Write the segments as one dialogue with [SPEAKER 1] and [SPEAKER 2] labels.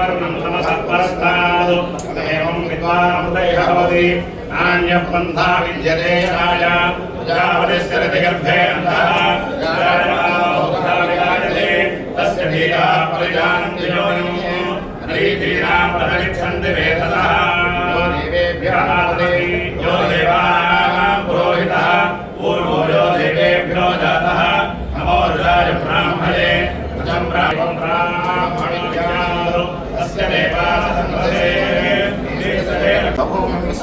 [SPEAKER 1] वर्णं तमसत्परस्ताद् तदेवं विद्वानमुदयः भवति। नान्यः पन्था विद्यते राय प्रजापतिश्चरति गर्भे अन्धः। तस्य धीरः परिजानं दिनोऽयं नदीतीरां प्रदरिच्छन्ति वेधसः। देवेभ्यः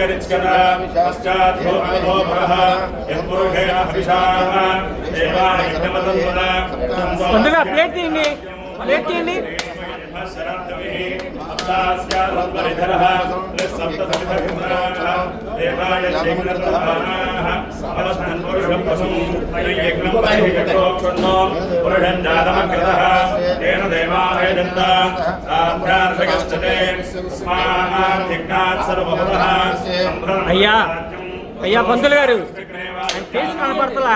[SPEAKER 2] तपोमं विश्वतो रूपाख्यतिष्ठतिशाम्बलं शेषानः इदं नेन्द्रादिलोहदे येन मानस्य महिमा
[SPEAKER 1] जगडागश्चमूर्खः आदोऽस्य विश्वाभूतानि कृपादस्यामृतं
[SPEAKER 3] సమర్థం పురుషం పశుం యజ్ఞం పరిహితోక్షుణ్ణోం పురుషం జాతమగ్రతః తేన అయ్యా అయ్యా పంతులు గారు కనపడతలా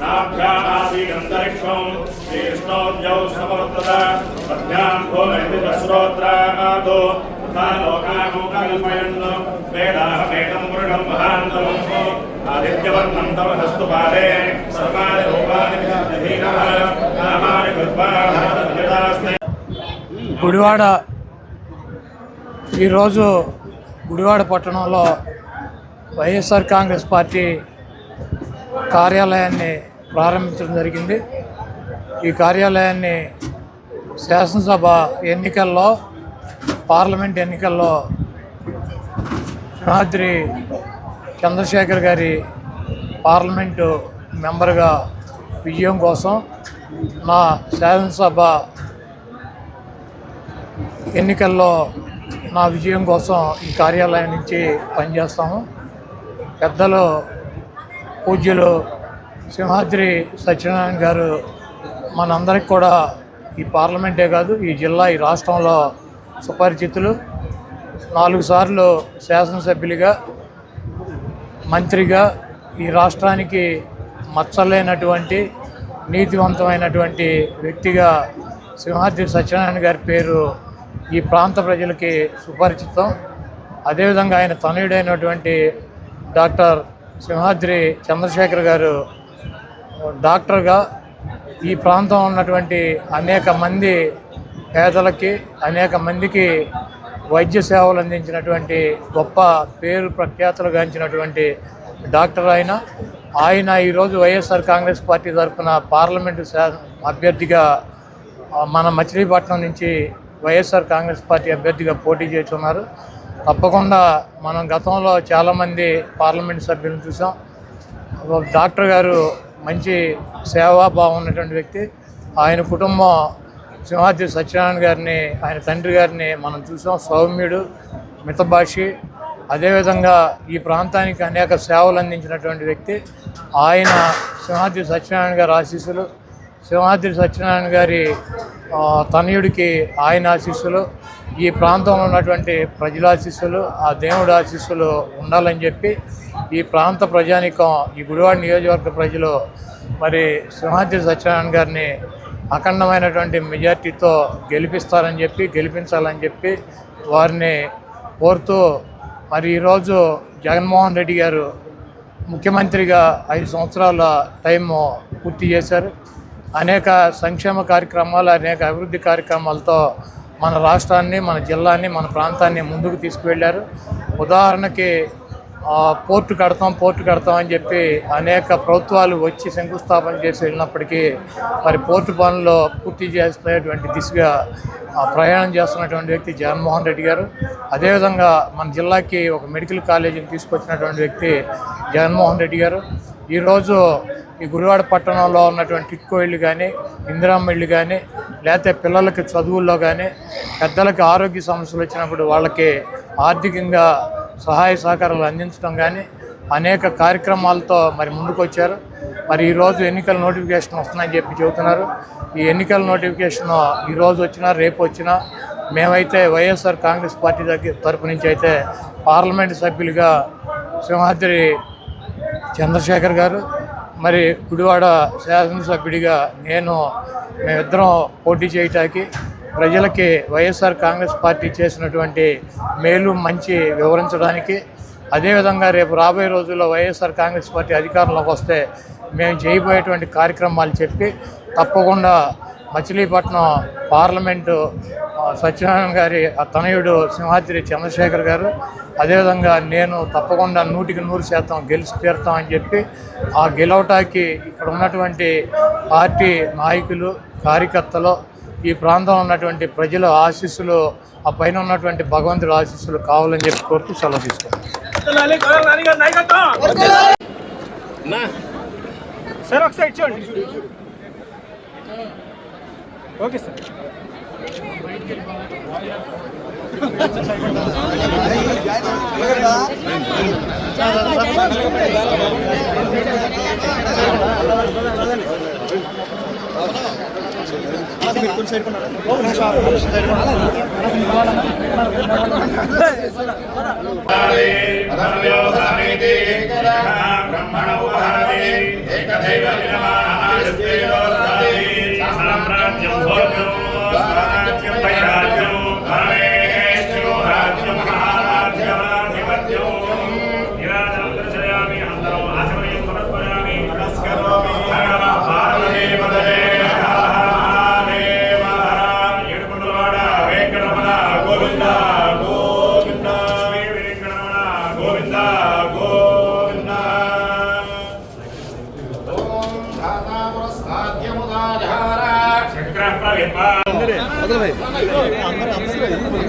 [SPEAKER 1] నాభ్యామాసీదంతరిక్షం శ్రీకృష్ణోద్యౌ సమవర్తత పద్భ్యాం భూమిశ్రోత్రాదో తథా లోకామోకల్పయన్ వేదాహ వేదం పురుషం మహాంతరం ఆదిత్యవర్ణం తవ హస్తు పాదే సర్వాణి రూపాణి విధీనః నామాని కృత్వా
[SPEAKER 4] గుడివాడ ఈరోజు గుడివాడ పట్టణంలో వైఎస్ఆర్ కాంగ్రెస్ పార్టీ కార్యాలయాన్ని ప్రారంభించడం జరిగింది. ఈ కార్యాలయాన్ని శాసనసభ ఎన్నికల్లో పార్లమెంట్ ఎన్నికల్లో సింహాద్రి చంద్రశేఖర్ గారి పార్లమెంటు మెంబర్గా విజయం కోసం నా శాసనసభ ఎన్నికల్లో నా విజయం కోసం ఈ కార్యాలయం నుంచి పనిచేస్తాము. పెద్దలు పూజ్యులు సింహాద్రి సత్యనారాయణ గారు మనందరికి కూడా ఈ పార్లమెంటే కాదు ఈ జిల్లా ఈ రాష్ట్రంలో సుపరిచితులు. నాలుగు సార్లు శాసనసభ్యులుగా మంత్రిగా ఈ రాష్ట్రానికి మచ్చలేనటువంటి నీతివంతమైనటువంటి వ్యక్తిగా సింహాద్రి సత్యనారాయణ గారి పేరు ఈ ప్రాంత ప్రజలకి సుపరిచితం. అదేవిధంగా ఆయన తనయుడైనటువంటి డాక్టర్ సింహాద్రి చంద్రశేఖర్ గారు డాక్టర్గా ఈ ప్రాంతం ఉన్నటువంటి అనేక మంది పేదలకి అనేక మందికి వైద్య సేవలు అందించినటువంటి గొప్ప పేరు ప్రఖ్యాతులు గాంచినటువంటి డాక్టర్ ఆయన. ఆయన ఈరోజు వైఎస్ఆర్ కాంగ్రెస్ పార్టీ తరఫున పార్లమెంటు శా- అభ్యర్థిగా మన మచిలీపట్నం నుంచి వైఎస్ఆర్ కాంగ్రెస్ పార్టీ అభ్యర్థిగా పోటీ చేస్తున్నారు. తప్పకుండా మనం గతంలో చాలామంది పార్లమెంట్ సభ్యులను చూసాం. డాక్టర్ గారు మంచి సేవాభావం ఉన్నటువంటి వ్యక్తి. ఆయన కుటుంబం సింహాద్రి సత్యనారాయణ గారిని ఆయన తండ్రి గారిని మనం చూసాం సౌమ్యుడు మితభాషి. అదేవిధంగా ఈ ప్రాంతానికి అనేక సేవలు అందించినటువంటి వ్యక్తి. ఆయన సింహాద్రి సత్యనారాయణ గారి ఆశీస్సులు సింహాద్రి సత్యనారాయణ గారి తనయుడికి ఆయన ఆశీస్సులు ఈ ప్రాంతంలో ఉన్నటువంటి ప్రజల ఆశీస్సులు ఆ దేవుడి ఆశీస్సులు ఉండాలని చెప్పి ఈ ప్రాంత ప్రజానికం ఈ గుడివాడ నియోజకవర్గ ప్రజలు మరి సింహాద్రి సత్యనారాయణ గారిని అఖండమైనటువంటి మెజార్టీతో గెలిపిస్తారని చెప్పి గెలిపించాలని చెప్పి వారిని కోరుతూ మరి ఈరోజు జగన్మోహన్ రెడ్డి గారు ముఖ్యమంత్రిగా ఐదు సంవత్సరాల టైము పూర్తి చేశారు. అనేక సంక్షేమ కార్యక్రమాలు అనేక అభివృద్ధి కార్యక్రమాలతో మన రాష్ట్రాన్ని మన జిల్లాని మన ప్రాంతాన్ని ముందుకు తీసుకువెళ్ళారు. ఉదాహరణకి పోర్టు కడతాం పోర్టు కడతాం అని చెప్పి అనేక ప్రభుత్వాలు వచ్చి శంకుస్థాపన చేసి వెళ్ళినప్పటికీ మరి పోర్టు పనులు పూర్తి చేసేటువంటి దిశగా ప్రయాణం చేస్తున్నటువంటి వ్యక్తి జగన్మోహన్ రెడ్డి గారు. అదేవిధంగా మన జిల్లాకి ఒక మెడికల్ కాలేజీని తీసుకొచ్చినటువంటి వ్యక్తి జగన్మోహన్ రెడ్డి గారు. ఈరోజు ఈ గుడివాడ పట్టణంలో ఉన్నటువంటి టిట్కో ఇళ్ళు కానీ ఇందిరామ్మ ఇళ్ళు కానీ లేకపోతే పిల్లలకి చదువుల్లో కానీ పెద్దలకి ఆరోగ్య సమస్యలు వచ్చినప్పుడు వాళ్ళకి ఆర్థికంగా సహాయ సహకారాలు అందించడం కానీ అనేక కార్యక్రమాలతో మరి ముందుకు వచ్చారు మరి ఈరోజు ఎన్నికల నోటిఫికేషన్ వస్తుందని చెప్పి చెబుతున్నారు. ఈ ఎన్నికల నోటిఫికేషన్ ఈరోజు వచ్చినా రేపు వచ్చినా మేమైతే వైఎస్ఆర్ కాంగ్రెస్ పార్టీ దగ్గర తరపు నుంచి అయితే పార్లమెంట్ సభ్యులుగా సింహాద్రి చంద్రశేఖర్ గారు మరి గుడివాడ శాసనసభ్యుడిగా నేను మేమిద్దరం పోటీ చేయటానికి ప్రజలకి వైఎస్ఆర్ కాంగ్రెస్ పార్టీ చేసినటువంటి మేలు మంచి వివరించడానికి. అదేవిధంగా రేపు రాబోయే రోజుల్లో వైఎస్ఆర్ కాంగ్రెస్ పార్టీ అధికారంలోకి వస్తే మేము చేయబోయేటువంటి కార్యక్రమాలు చెప్పి తప్పకుండా మచిలీపట్నం పార్లమెంటు సత్యనారాయణ గారి ఆ తనయుడు సింహాద్రి చంద్రశేఖర్ గారు అదేవిధంగా నేను తప్పకుండా నూటికి నూరు శాతం గెలిచి తీరుతామని చెప్పి ఆ గెలవటానికి ఇక్కడ ఉన్నటువంటి పార్టీ నాయకులు కార్యకర్తలు ఈ ప్రాంతంలో ఉన్నటువంటి ప్రజల ఆశీస్సులు ఆ పైన ఉన్నటువంటి భగవంతుడి ఆశీస్సులు కావాలని చెప్పి కోరుతూ సెలవు తీసుకుంటాను
[SPEAKER 3] సార్ ఒకసారి చూడండి ఓకే సార్.
[SPEAKER 1] బ్రహ్మణ ఉపహరతి ఏకదైవ సామ్రాజ్యం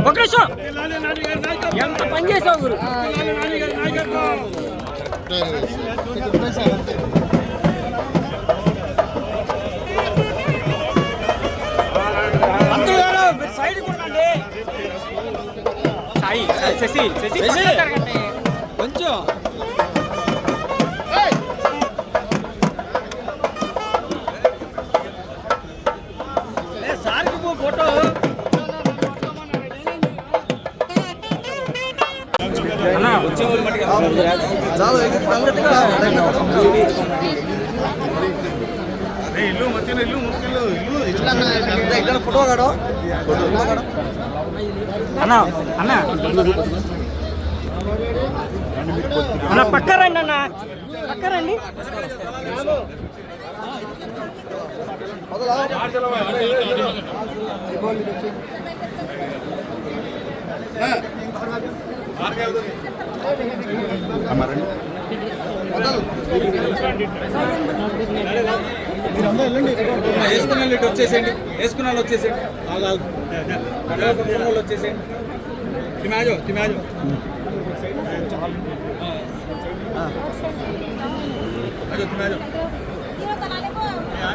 [SPEAKER 3] ఒక నిమిషం ఎంత పని చేసావు గురు సైడ్ కొనండి. సాయి శశి శశి కొంచెం అన్నా అన్నా. అన్న పక్క రండి అన్న. పక్క రండి.
[SPEAKER 5] వేసుకున్న వాళ్ళు వచ్చేసేయండి. వేసుకున్న వాళ్ళు వచ్చేసేయండి. వాళ్ళు వచ్చేసేయండి. తిమాజో తిమాజో. అజో తిమాజో.
[SPEAKER 6] Hãy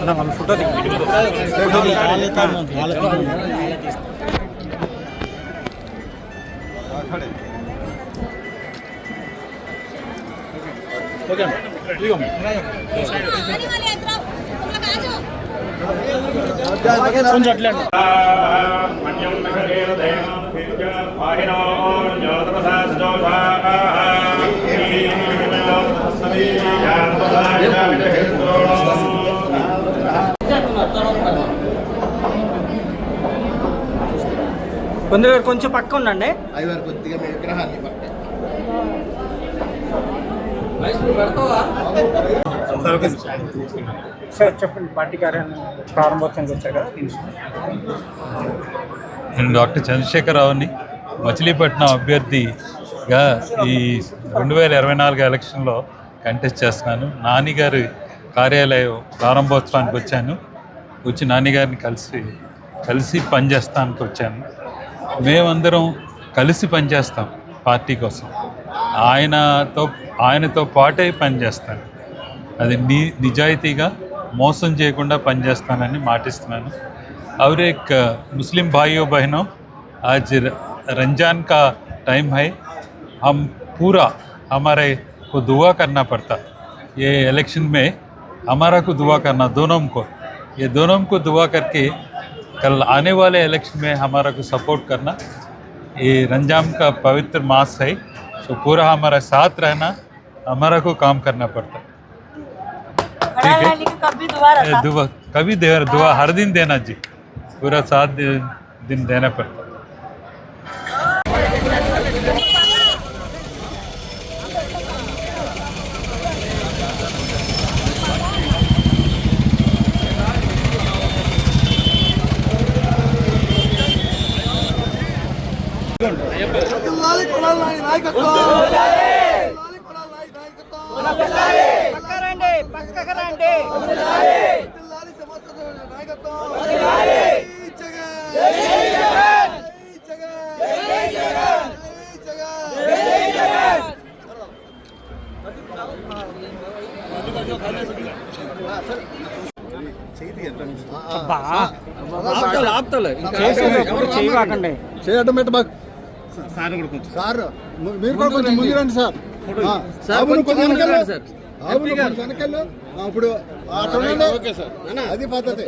[SPEAKER 3] நாங்கள் ஃபோட்டோ ஓகே கொஞ்சம் அட்லாண்ட் மன்யம்
[SPEAKER 2] நகரேன தயனம் பிரிக்க
[SPEAKER 3] பாகினோ யோதமசா சஜோதா ஹே
[SPEAKER 1] ஹே ஹே ஹே ஹே ஹே ஹே ஹே
[SPEAKER 3] కొందరు కొంచెం పక్క ఉండండి.
[SPEAKER 2] అయ్యవారు కొద్దిగా మీ విగ్రహాన్ని
[SPEAKER 3] సార్ చెప్పండి పార్టీ కార్యాలయం ప్రారంభోత్సవానికి వచ్చారు కదా
[SPEAKER 7] నేను డాక్టర్ చంద్రశేఖరరావుని మచిలీపట్నం అభ్యర్థిగా ఈ రెండు వేల ఇరవై నాలుగు ఎలక్షన్లో కంటెస్ట్ చేస్తున్నాను. నానిగారి కార్యాలయం ప్రారంభోత్సవానికి వచ్చాను. వచ్చి నానిగారిని కలిసి కలిసి పనిచేస్తానికి వచ్చాను మేమందరం కలిసి పనిచేస్తాం పార్టీ కోసం ఆయనతో ఆయనతో పాటే పనిచేస్తాను అది ని నిజాయితీగా మోసం చేయకుండా పనిచేస్తానని మాటిస్తున్నాను और एक अ, मुस्लिम भाइयों बहनों आज र- रमजान का टाइम है हम पूरा हमारे को दुआ करना पड़ता ये इलेक्शन में हमारा को दुआ करना दोनों को ये दोनों को दुआ करके कल आने वाले इलेक्शन में हमारा को सपोर्ट करना। ये रंजाम का पवित्र मास है तो पूरा हमारा साथ रहना हमारा को काम करना पड़ता ठीक है? कभी दुआ कभी दुआ हर दिन देना जी। पूरा सात दिन देना देना పక్కరండి
[SPEAKER 3] పక్కకు రండి
[SPEAKER 8] చేయటం పెట్ట బాగా సార్ మీరు కూడా కొంచెం ముందు రండి సార్ ఆవును కొంచెం అటు ఉండండి. అది పద్ధతి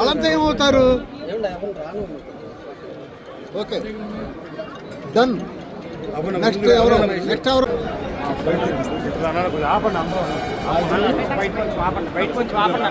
[SPEAKER 8] అలంతా ఏమవుతారు ఓకే డన్ నెక్స్ట్ ఎవరు నెక్స్ట్ ఎవరు
[SPEAKER 3] బయట కొంచెం ఆపండి బయట కొంచెం ఆపండి